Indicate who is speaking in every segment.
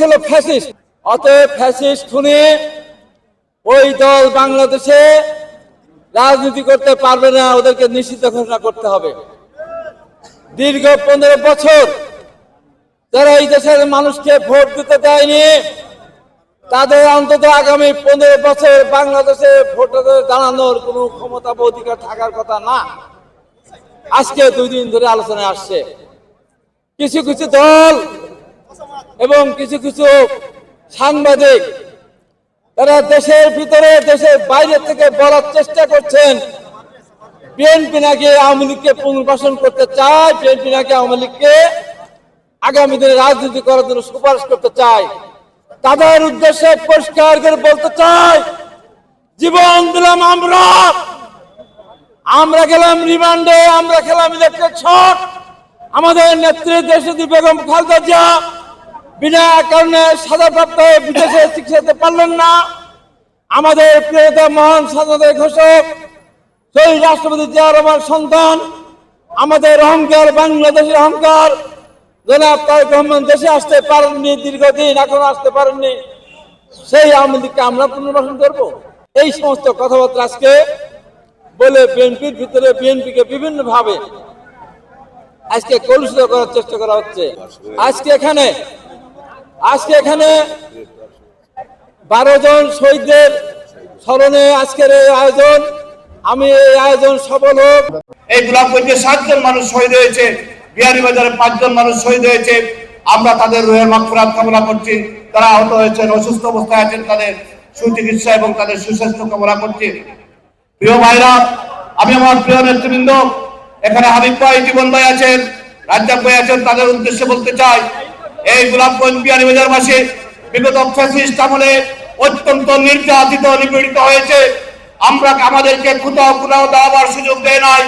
Speaker 1: ছিল ফ্যাসিস্ট। অতএব ফ্যাসিস্ট খুনি ওই দল বাংলাদেশে রাজনীতি করতে পারবে না, ওদেরকে নিষিদ্ধ ঘোষণা করতে হবে। দীর্ঘ পনেরো বছর যারা এই দেশের মানুষকে ভোট দিতে দেয়নি, তাদের অন্তত আগামী পনেরো বছর বাংলাদেশে ভোটারদের দাঁড়ানোর কোনো ক্ষমতা বা অধিকার থাকার কথা না। আজকে দুই দিন ধরে আলোচনায় আসছে। কিছু কিছু দল এবং কিছু কিছু সাংবাদিক তারা দেশের ভিতরে, দেশের বাইরে থেকে বলার চেষ্টা করছেন বিএনপি নাকি আওয়ামী লীগকে পুনর্বাসন করতে চায় বিএনপি নাকি আওয়ামী লীগকে আগামী দিনে রাজনীতি করার জন্য সুপারিশ করতে চায়। তাদের উদ্দেশ্যে পরিষ্কার করে বলতে চাই, জীবন দিলাম আমরা। আমরা গেলাম রিমান্ডে, আমরা খেলাম ইলেকট্রিক আমাদের নেত্রী দেশদি বেগম খালেদা জিয়া বিনা কারণে সাজাপ্রাপ্ত বিদেশে চিকিৎসাতে পারলেন না। আমাদের প্রিয়তা মহান স্বাধীনতা ঘোষক সেই রাষ্ট্রপতি জিয়া রহমান সন্তান, আমাদের অহংকার, বাংলাদেশের অহংকার, জনাব তারেক রহমান দেশে আসতে পারেননি, দীর্ঘদিন এখন আসতে পারেননি। সেই আওয়ামী আমরা পুনর্বাসন করব। এই সমস্ত কথাবার্তা আজকে বলে বিএনপির ভিতরে বিএনপিকে বিভিন্ন ভাবে আজকে কলুষিত করার চেষ্টা করা হচ্ছে। আজকে এখানে আজকে এখানে বারো জন শহীদদের স্মরণে আজকের এই আয়োজন। আমি এই আয়োজন সফল হোক।
Speaker 2: এই গোলাপগঞ্জে সাতজন মানুষ শহীদ হয়েছে বিহারীবাজারে পাঁচজন মানুষ শহীদ হয়েছে। আমরা তাদের রুহের মাগফিরাত কামনা করছি। তারা আহত হয়েছেন, অসুস্থ অবস্থায় আছেন তাদের সুচিকিৎসা এবং তাদের সুস্বাস্থ্য কামনা করছি। প্রিয় ভাইরা, আমি আমার প্রিয় নেতৃবৃন্দ, এখানে হাবিব ভাই জীবন ভাই আছেন, রাজ্জাক ভাই আছেন, তাদের উদ্দেশ্যে বলতে চাই এই গোলাপগঞ্জ বিহারীবাজার মাসে বিগত ফ্যাসিস্ট আমলে অত্যন্ত নির্যাতিত, নিপীড়িত হয়েছে। আমরা আমাদেরকে কোথাও কোথাও দাবার সুযোগ দেয় নাই,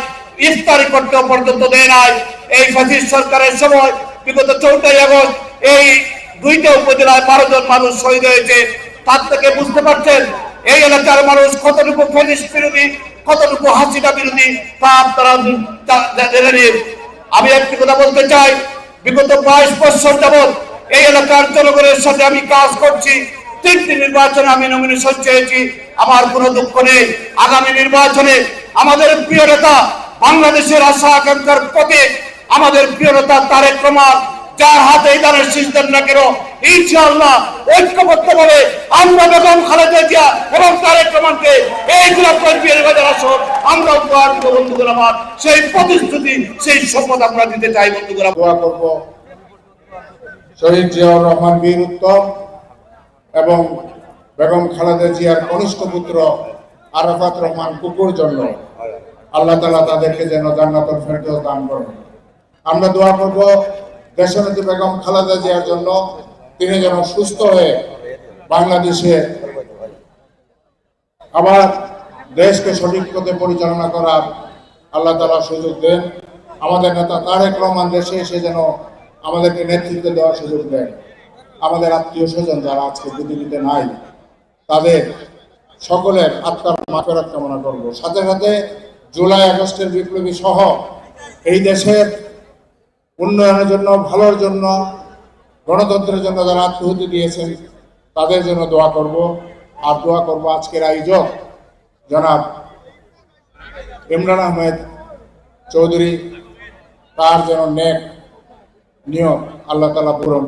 Speaker 2: ইফতারি করতেও পর্যন্ত দেয় নাই। এই ফ্যাসিস্ট সরকারের সময়, বিগত চৌঠই আগস্ট, এই দুইটা উপজেলায় বারো জন মানুষ শহীদ হয়েছে। তার থেকে বুঝতে পারছেন, এই এলাকার মানুষ কতটুকু ফ্যাসিস্ট বিরোধী, কতটুকু হাসিনা বিরোধী, তা আপনারা আমি একটি কথা বলতে চাই বিগত বাইশ বছর যাবৎ এই এলাকার জনগণের সাথে আমি কাজ করছি। তিনটি নির্বাচনে আমি নমিনেশন চেয়েছি। আমার কোনো দুঃখ নেই। আগামী নির্বাচনে আমাদের প্রিয় নেতা বাংলাদেশের আশা আকাঙ্ক্ষার পথে আমাদের প্রিয় নেতা তারেক রহমান, যার হাতে এই দানের সিস্টেম না কেন ইনশাআল্লাহ ঐক্যবদ্ধ ভাবে আমরা বেগম খালেদা জিয়া এবং তারেক রহমানকে এই গোলাপগঞ্জ বাজার আসন আমরা উপহার দিব বন্ধুগুলো আমার। সেই প্রতিশ্রুতি, সেই শপথ আমরা দিতে চাই বন্ধুগুলো
Speaker 3: দোয়া করব শহীদ জিয়াউর রহমান বীর উত্তম এবং বেগম খালেদা জিয়ার কনিষ্ঠ পুত্র আরাফাত রহমান কুকুর জন্য। আল্লাহ তালা তাদেরকে যেন জান্নাতুল ফেরদৌস দান করেন। আমরা দোয়া করব দেশনেত্রী বেগম খালেদা জিয়ার জন্য তিনি যেন সুস্থ হয়ে বাংলাদেশে আবার দেশকে সঠিক পথে পরিচালনা করার আল্লাহ তালা সুযোগ দেন। আমাদের নেতা তারেক রহমান দেশে এসে যেন আমাদেরকে নেতৃত্ব দেওয়ার সুযোগ দেন। আমাদের আত্মীয় স্বজন যারা আজকে পৃথিবীতে নাই, তাদের সকলের আত্মার মাফেরাত কামনা করব। সাথে সাথে জুলাই, আগস্টের বিপ্লবী সহ এই দেশের উন্নয়নের জন্য, ভালোর জন্য গণতন্ত্রের জন্য যারা আত্মহতি দিয়েছেন, তাদের জন্য দোয়া করব। আর দোয়া করব আজকের আয়োজক, জনাব ইমরান আহমেদ চৌধুরী। তার যেন নেক নিয়ম আল্লাহ তালা পূরণ